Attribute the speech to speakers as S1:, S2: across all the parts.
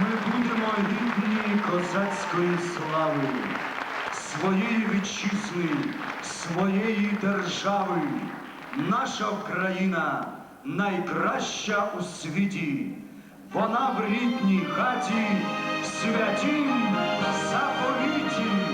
S1: Ми будемо гідні козацької слави, своєї вітчизни, своєї держави. Наша Україна найкраща у світі. Вона в рідній хаті, святім заповіті.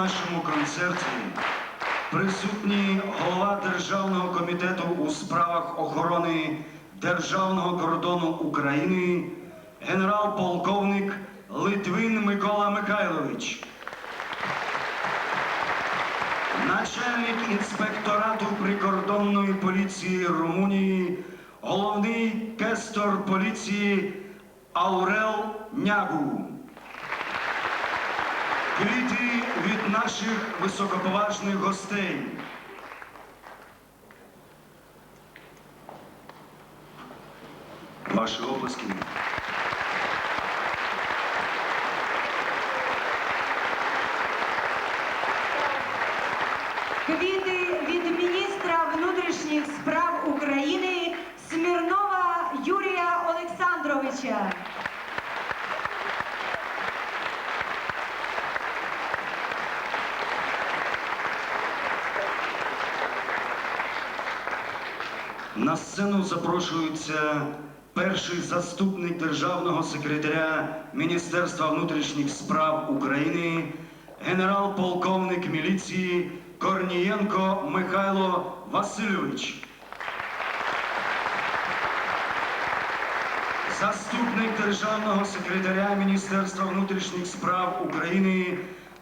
S1: Нашому концерті присутній голова Державного комітету у справах охорони державного кордону України, генерал-полковник Литвин Микола Михайлович. Начальник інспекторату прикордонної поліції Румунії, головний кестор поліції Аурел Нягу. Квіти від наших високоповажних гостей. Ваші оплески.
S2: Квіти від міністра внутрішніх справ України Смірнова Юрія Олександровича.
S1: На сцену запрошується перший заступник державного секретаря Міністерства внутрішніх справ України, генерал-полковник міліції Корнієнко Михайло Васильович. Заступник державного секретаря Міністерства внутрішніх справ України,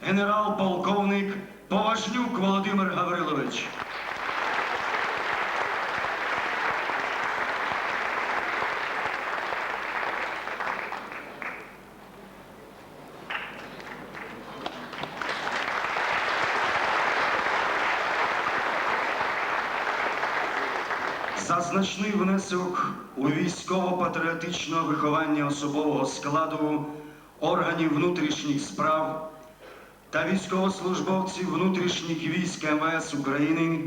S1: генерал-полковник Поважнюк Володимир Гаврилович. Значний внесок у військово-патріотичне виховання особового складу органів внутрішніх справ та військовослужбовців внутрішніх військ МВС України,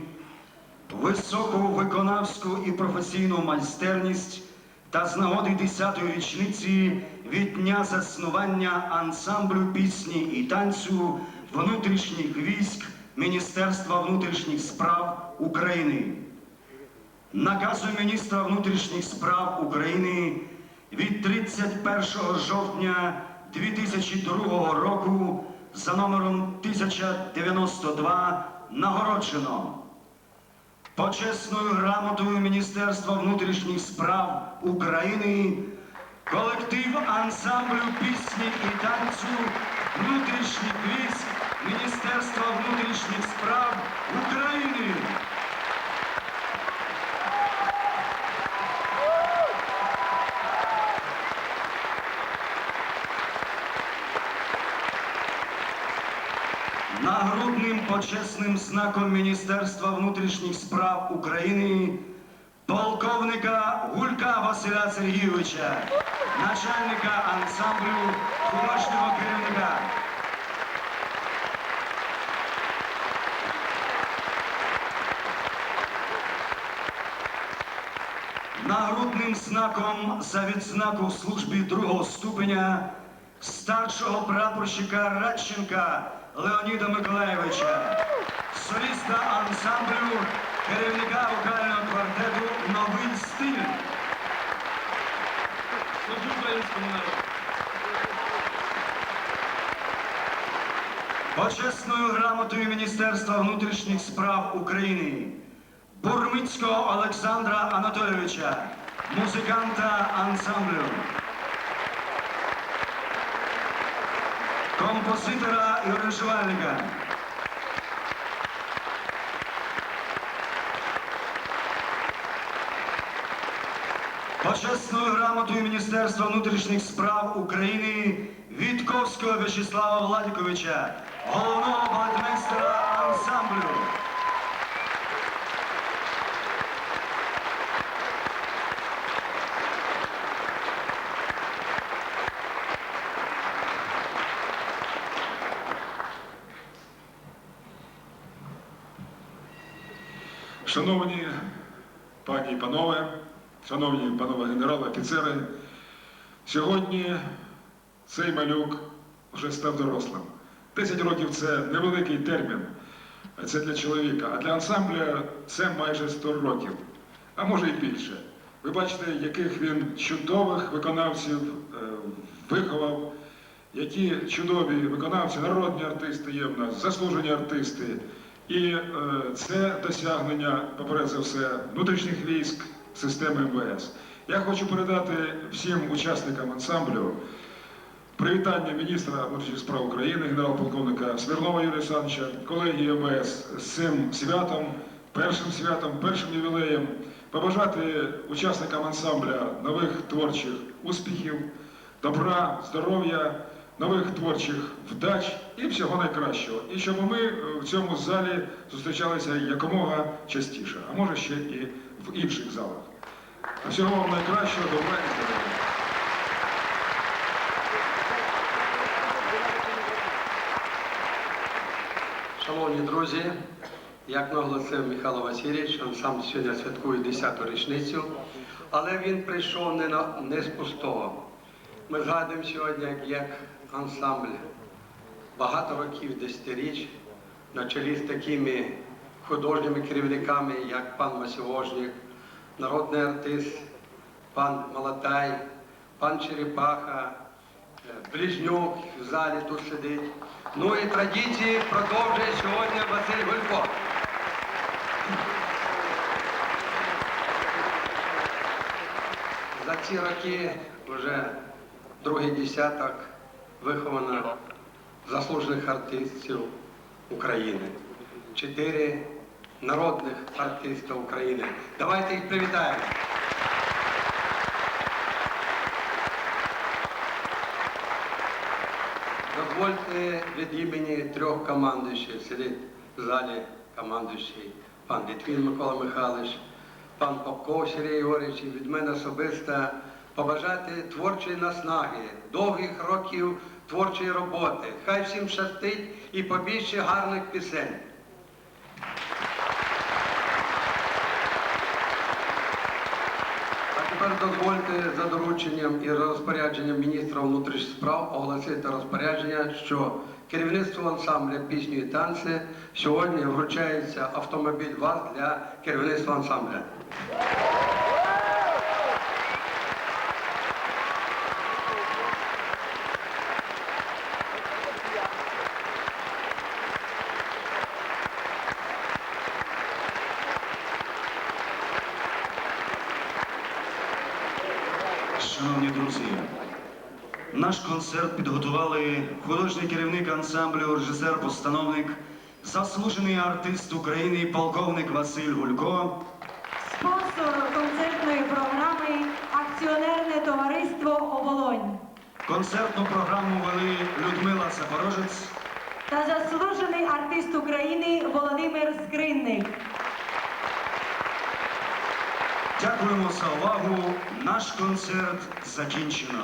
S1: високу виконавську і професійну майстерність та з нагоди 10-ї річниці від дня заснування ансамблю пісні і танцю внутрішніх військ Міністерства внутрішніх справ України. Наказу міністра внутрішніх справ України від 31 жовтня 2002 року за номером 1092 нагороджено почесною грамотою Міністерства внутрішніх справ України колектив ансамблю пісні і танцю внутрішніх військ Міністерства внутрішніх справ України. Нагрудним почесним знаком Міністерства внутрішніх справ України полковника Гулька Василя Сергійовича, начальника ансамблю художнього керівника. Нагрудним знаком за відзнаку в службі другого ступеня старшого прапорщика Радченка Леоніда Миколаєвича, соліста ансамблю, керівника вокального квартету Новий стиль.
S3: Служу українському народу.
S1: Почесною грамотою Міністерства внутрішніх справ України Бурмицького Олександра Анатолійовича, музиканта ансамблю. Композитора і аранжувальника. Почесною грамотою Міністерства внутрішніх справ України Вітковського В'ячеслава Владіковича, головного балетмейстера ансамблю.
S4: Шановні пані і панове, шановні панове генерали, офіцери, сьогодні цей малюк вже став дорослим. 10 років це невеликий термін, це для чоловіка, а для ансамбля це майже 100 років, а може і більше. Ви бачите, яких він чудових виконавців е, виховав, які чудові виконавці, народні артисти є в нас, заслужені артисти. І е, це досягнення, поперед за все, внутрішніх військ системи МВС. Я хочу передати всім учасникам ансамблю привітання міністра внутрішніх справ України, генерал-полковника Смірнова Юрія Олександровича, колегії МВС з цим святом, першим святом, першим ювілеєм, побажати учасникам ансамбля нових творчих успіхів, добра, здоров'я, нових творчих вдач і всього найкращого. І щоб ми е, в цьому залі зустрічалися якомога частіше, а може ще і в інших залах. Всього вам найкращого, добра і здоров'я.
S5: Шановні друзі, як наголосив Михайло Васильович, він сам сьогодні святкує 10-ту річницю, але він прийшов не, на, не з пустого. Ми згадуємо сьогодні, як, ансамбль багато років, десятиріч, на чолі з такими художніми керівниками, як пан Масьовожнік, народний артист, пан Малатай, пан Черепаха, Е, Близнюк в залі тут сидить. Ну і традиції продовжує сьогодні Василь Гулько. За ці роки вже другий десяток виховано заслужених артистів України. Чотири народних артиста України. Давайте їх привітаємо. Дозвольте від імені трьох командуючих сидить в залі командуючий пан Літвін Микола Михайлович, пан Попков Сергій Ігорович, і від мене особисто побажати творчої наснаги, довгих років творчої роботи. Хай всім щастить і побільше гарних пісень. Тепер дозвольте за дорученням і розпорядженням міністра внутрішніх справ оголосити розпорядження, що керівництву ансамбля пісні і танці сьогодні вручається автомобіль ВАЗ для керівництва ансамбля.
S1: Шановні друзі, наш концерт підготували художній керівник ансамблю, режисер-постановник, заслужений артист України, полковник Василь Гулько,
S2: Спонсор концертної програми Акціонерне товариство Оболонь
S1: концертну програму вели Людмила Запорожець.
S2: та заслужений артист України Володимир Скринник.
S1: Дякуємо за увагу. Наш концерт закінчено.